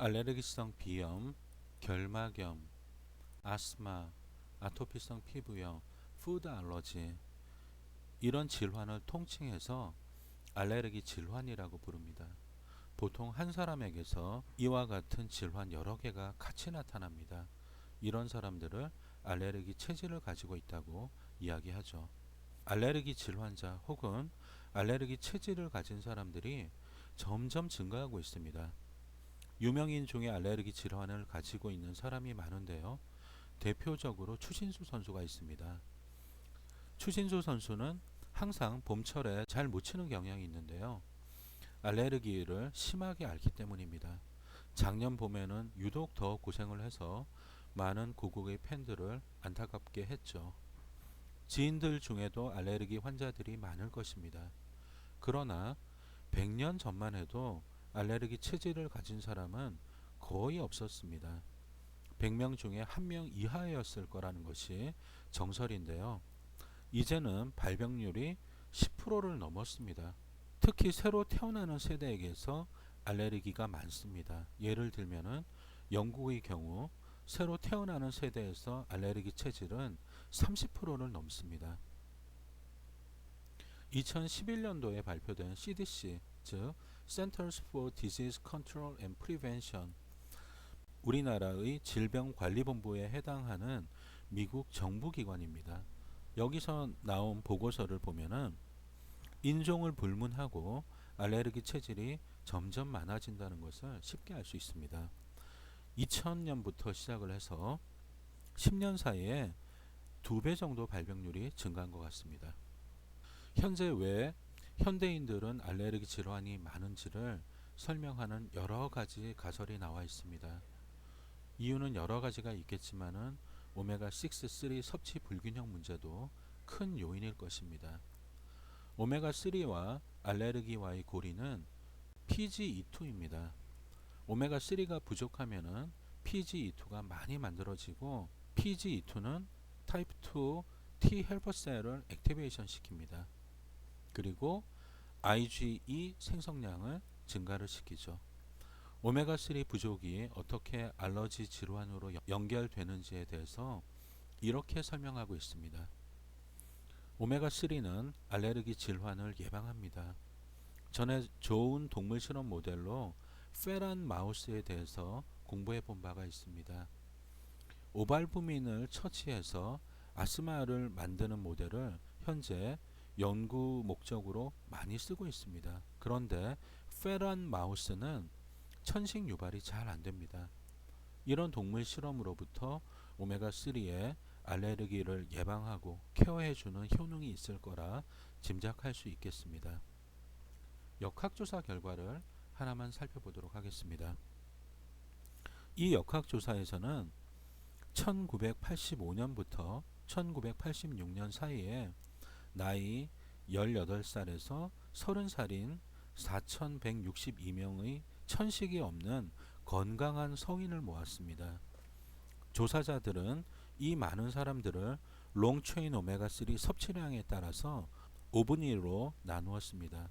알레르기성 비염, 결막염, 아스마, 아토피성 피부염, 푸드 알러지 이런 질환을 통칭해서 알레르기 질환이라고 부릅니다. 보통 한 사람에게서 이와 같은 질환 여러 개가 같이 나타납니다. 이런 사람들을 알레르기 체질을 가지고 있다고 이야기하죠. 알레르기 질환자 혹은 알레르기 체질을 가진 사람들이 점점 증가하고 있습니다. 유명인 중에 알레르기 질환을 가지고 있는 사람이 많은데요. 대표적으로 추신수 선수가 있습니다. 추신수 선수는 항상 봄철에 잘 못 치는 경향이 있는데요. 알레르기를 심하게 앓기 때문입니다. 작년 봄에는 유독 더 고생을 해서 많은 고국의 팬들을 안타깝게 했죠. 지인들 중에도 알레르기 환자들이 많을 것입니다. 그러나 100년 전만 해도 알레르기 체질을 가진 사람은 거의 없었습니다. 100명 중에 1명 이하였을 거라는 것이 정설인데요. 이제는 발병률이 10%를 넘었습니다. 특히 새로 태어나는 세대에게서 알레르기가 많습니다. 예를 들면은 영국의 경우 새로 태어나는 세대에서 알레르기 체질은 30%를 넘습니다. 2011년도에 발표된 CDC, 즉 Centers for Disease Control and Prevention 우리나라의 질병관리본부에 해당하는 미국 정부기관입니다. 여기서 나온 보고서를 보면은 인종을 불문하고 알레르기 체질이 점점 많아진다는 것을 쉽게 알 수 있습니다. 2000년부터 시작을 해서 10년 사이에 두 배 정도 발병률이 증가한 것 같습니다. 현재 왜 현대인들은 알레르기 질환이 많은지를 설명하는 여러 가지 가설이 나와 있습니다. 이유는 여러 가지가 있겠지만은 오메가6, 3 섭취 불균형 문제도 큰 요인일 것입니다. 오메가3와 알레르기와의 고리는 PGE2입니다. 오메가3가 부족하면은 PGE2가 많이 만들어지고 PGE2는 타입 2 T 헬퍼셀을 액티베이션 시킵니다. 그리고 IgE 생성량을 증가를 시키죠. 오메가3 부족이 어떻게 알러지 질환으로 연결되는지에 대해서 이렇게 설명하고 있습니다. 오메가3는 알레르기 질환을 예방합니다. 전에 좋은 동물 실험 모델로 페란 마우스에 대해서 공부해 본 바가 있습니다. 오발부민을 처치해서 아스마를 만드는 모델을 현재 연구 목적으로 많이 쓰고 있습니다. 그런데 페란 마우스는 천식 유발이 잘 안 됩니다. 이런 동물 실험으로부터 오메가3의 알레르기를 예방하고 케어해 주는 효능이 있을 거라 짐작할 수 있겠습니다. 역학조사 결과를 하나만 살펴보도록 하겠습니다. 이 역학조사에서는 1985년부터 1986년 사이에 나이 18살에서 30살인 4,162명의 천식이 없는 건강한 성인을 모았습니다. 조사자들은 이 많은 사람들을 롱체인 오메가3 섭취량에 따라서 5분의 1로 나누었습니다.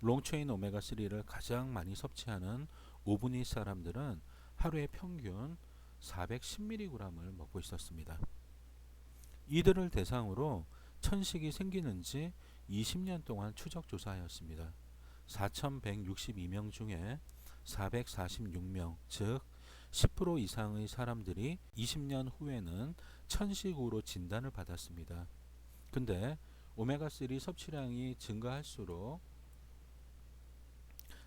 롱체인 오메가3를 가장 많이 섭취하는 5분의 1 사람들은 하루에 평균 410mg을 먹고 있었습니다. 이들을 대상으로 천식이 생기는지 20년 동안 추적 조사하였습니다. 4,162명 중에 446명, 즉 10% 이상의 사람들이 20년 후에는 천식으로 진단을 받았습니다. 근데 오메가3 섭취량이 증가할수록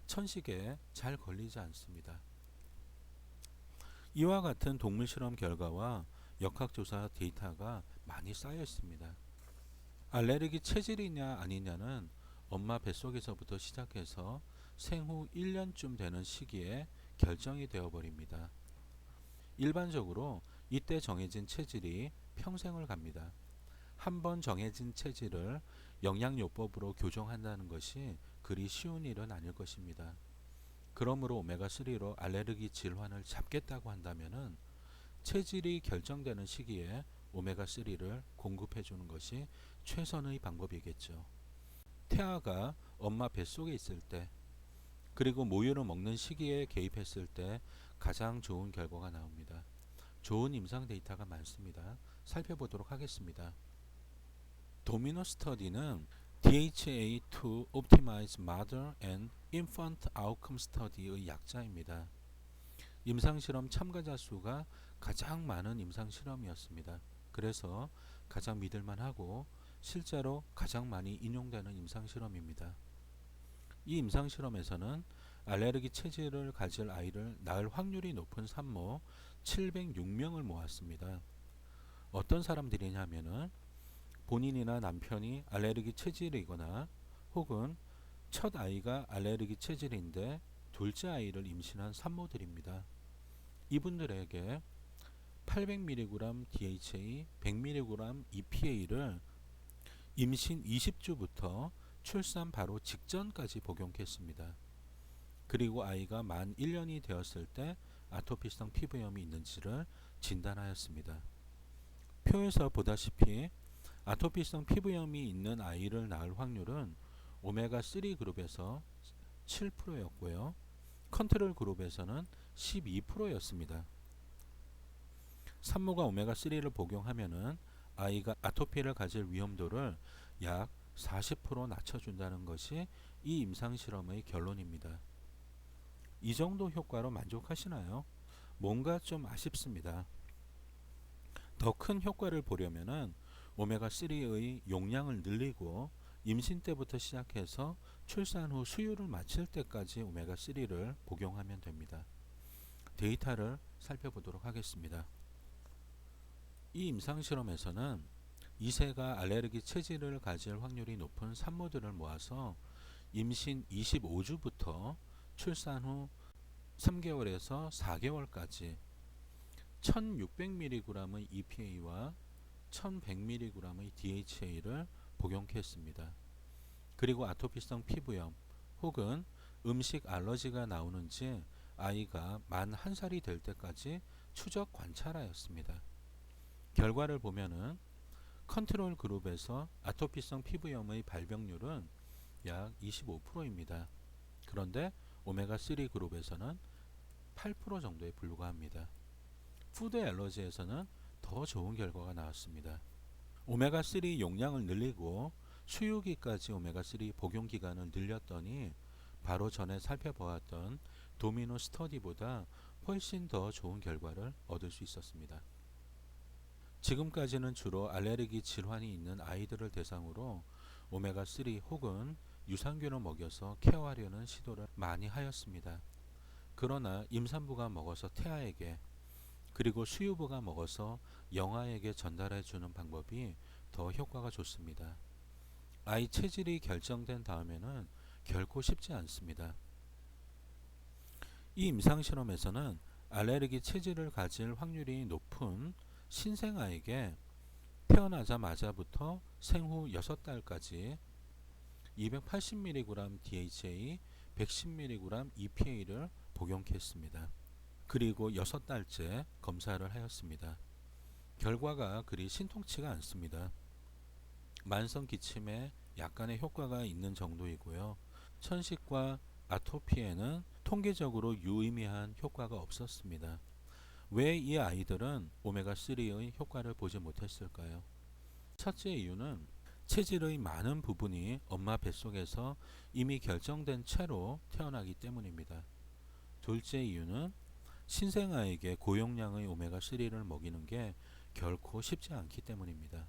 천식에 잘 걸리지 않습니다. 이와 같은 동물 실험 결과와 역학조사 데이터가 많이 쌓여 있습니다. 알레르기 체질이냐 아니냐는 엄마 뱃속에서부터 시작해서 생후 1년쯤 되는 시기에 결정이 되어 버립니다. 일반적으로 이때 정해진 체질이 평생을 갑니다. 한 번 정해진 체질을 영양요법으로 교정한다는 것이 그리 쉬운 일은 아닐 것입니다. 그러므로 오메가3로 알레르기 질환을 잡겠다고 한다면은 체질이 결정되는 시기에 오메가3를 공급해 주는 것이 최선의 방법이겠죠. 태아가 엄마 뱃속에 있을 때 그리고 모유를 먹는 시기에 개입했을 때 가장 좋은 결과가 나옵니다. 좋은 임상 데이터가 많습니다. 살펴보도록 하겠습니다. 도미노 스터디는 DHA to Optimize Mother and Infant Outcome Study의 약자입니다. 임상실험 참가자 수가 가장 많은 임상실험이었습니다. 그래서 가장 믿을만하고 실제로 가장 많이 인용되는 임상실험입니다. 이 임상실험에서는 알레르기 체질을 가질 아이를 낳을 확률이 높은 산모 706명을 모았습니다. 어떤 사람들이냐면은 본인이나 남편이 알레르기 체질이거나 혹은 첫 아이가 알레르기 체질인데 둘째 아이를 임신한 산모들입니다. 이분들에게 800mg DHA, 100mg EPA를 임신 20주부터 출산 바로 직전까지 복용했습니다. 그리고 아이가 만 1년이 되었을 때 아토피성 피부염이 있는지를 진단하였습니다. 표에서 보다시피 아토피성 피부염이 있는 아이를 낳을 확률은 오메가3 그룹에서 7%였고요. 컨트롤 그룹에서는 12%였습니다. 산모가 오메가3를 복용하면은 아이가 아토피를 가질 위험도를 약 40% 낮춰준다는 것이 이 임상 실험의 결론입니다. 이 정도 효과로 만족하시나요? 뭔가 좀 아쉽습니다. 더 큰 효과를 보려면은 오메가3의 용량을 늘리고 임신 때부터 시작해서 출산 후 수유를 마칠 때까지 오메가3를 복용하면 됩니다. 데이터를 살펴보도록 하겠습니다. 이 임상 실험에서는 2세가 알레르기 체질을 가질 확률이 높은 산모들을 모아서 임신 25주부터 출산 후 3개월에서 4개월까지 1600mg의 EPA와 1100mg의 DHA를 복용했습니다. 그리고 아토피성 피부염 혹은 음식 알러지가 나오는지 아이가 만한 살이 될 때까지 추적 관찰하였습니다. 결과를 보면은 컨트롤 그룹에서 아토피성 피부염의 발병률은 약 25%입니다. 그런데 오메가3 그룹에서는 8% 정도에 불과합니다. 푸드 알러지에서는 더 좋은 결과가 나왔습니다. 오메가3 용량을 늘리고 수유기까지 오메가3 복용 기간을 늘렸더니 바로 전에 살펴보았던 도미노 스터디보다 훨씬 더 좋은 결과를 얻을 수 있었습니다. 지금까지는 주로 알레르기 질환이 있는 아이들을 대상으로 오메가3 혹은 유산균을 먹여서 케어하려는 시도를 많이 하였습니다. 그러나 임산부가 먹어서 태아에게 그리고 수유부가 먹어서 영아에게 전달해 주는 방법이 더 효과가 좋습니다. 아이 체질이 결정된 다음에는 결코 쉽지 않습니다. 이 임상 실험에서는 알레르기 체질을 가질 확률이 높은 신생아에게 태어나자마자부터 생후 6달까지 280mg DHA, 110mg EPA를 복용했습니다. 그리고 6달째 검사를 하였습니다. 결과가 그리 신통치가 않습니다. 만성 기침에 약간의 효과가 있는 정도이고요. 천식과 아토피에는 통계적으로 유의미한 효과가 없었습니다. 왜 이 아이들은 오메가3의 효과를 보지 못했을까요? 첫째 이유는 체질의 많은 부분이 엄마 뱃속에서 이미 결정된 채로 태어나기 때문입니다. 둘째 이유는 신생아에게 고용량의 오메가3를 먹이는 게 결코 쉽지 않기 때문입니다.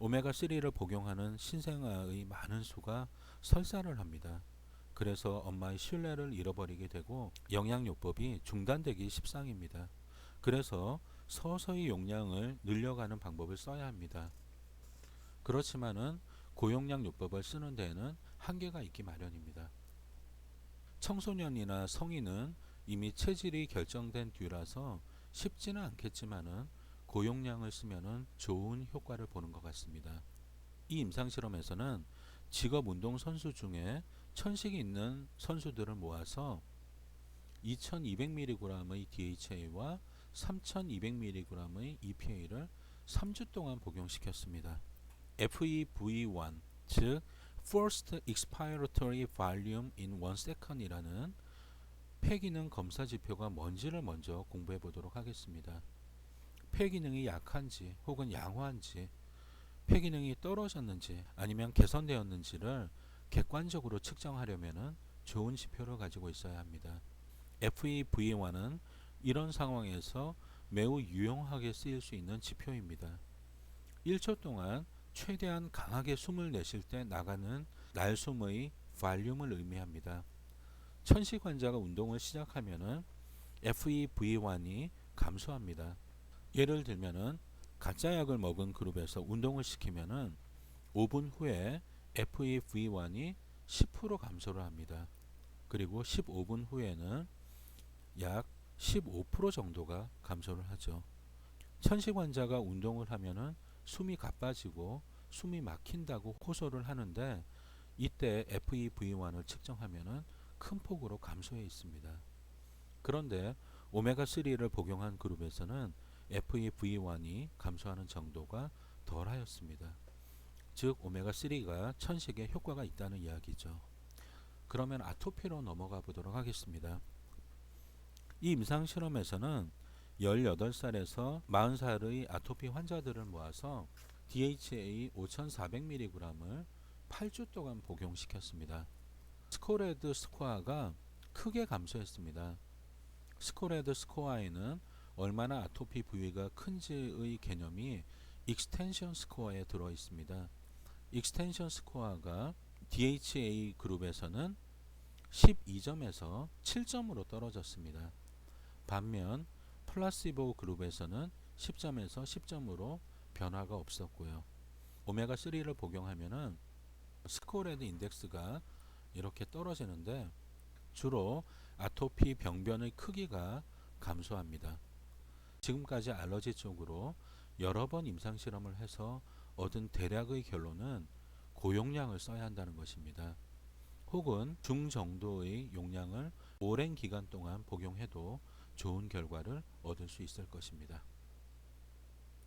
오메가3를 복용하는 신생아의 많은 수가 설사를 합니다. 그래서 엄마의 신뢰를 잃어버리게 되고 영양요법이 중단되기 십상입니다. 그래서 서서히 용량을 늘려가는 방법을 써야 합니다. 그렇지만은 고용량 요법을 쓰는 데에는 한계가 있기 마련입니다. 청소년이나 성인은 이미 체질이 결정된 뒤라서 쉽지는 않겠지만은 고용량을 쓰면은 좋은 효과를 보는 것 같습니다. 이 임상 실험에서는 직업 운동 선수 중에 천식이 있는 선수들을 모아서 2200mg의 DHA와 3200mg의 EPA를 3주 동안 복용시켰습니다. FEV1 즉 First Expiratory Volume in One Second이라는 폐기능 검사 지표가 뭔지를 먼저 공부해 보도록 하겠습니다. 폐기능이 약한지 혹은 양호한지 폐기능이 떨어졌는지 아니면 개선되었는지를 객관적으로 측정하려면 좋은 지표를 가지고 있어야 합니다. FEV1은 이런 상황에서 매우 유용하게 쓰일 수 있는 지표입니다. 1초 동안 최대한 강하게 숨을 내쉴 때 나가는 날숨의 발륨을 의미합니다. 천식 환자가 운동을 시작하면은 FEV1이 감소합니다. 예를 들면은 가짜 약을 먹은 그룹에서 운동을 시키면은 5분 후에 FEV1이 10% 감소를 합니다. 그리고 15분 후에는 약 15% 정도가 감소를 하죠. 천식 환자가 운동을 하면은 숨이 가빠지고 숨이 막힌다고 호소를 하는데 이때 FEV1을 측정하면은 큰 폭으로 감소해 있습니다. 그런데 오메가3를 복용한 그룹에서는 FEV1이 감소하는 정도가 덜하였습니다. 즉 오메가3가 천식에 효과가 있다는 이야기죠. 그러면 아토피로 넘어가 보도록 하겠습니다. 이 임상 실험에서는 18살에서 40살의 아토피 환자들을 모아서 DHA 5,400mg을 8주 동안 복용시켰습니다. 스코레드 스코어가 크게 감소했습니다. 스코레드 스코어에는 얼마나 아토피 부위가 큰지의 개념이 익스텐션 스코어에 들어 있습니다. 익스텐션 스코어가 DHA 그룹에서는 12점에서 7점으로 떨어졌습니다. 반면 플라시보 그룹에서는 10점에서 10점으로 변화가 없었고요. 오메가3를 복용하면은 스코레드 인덱스가 이렇게 떨어지는데 주로 아토피 병변의 크기가 감소합니다. 지금까지 알러지 쪽으로 여러 번 임상 실험을 해서 얻은 대략의 결론은 고용량을 써야 한다는 것입니다. 혹은 중정도의 용량을 오랜 기간 동안 복용해도 좋은 결과를 얻을 수 있을 것입니다.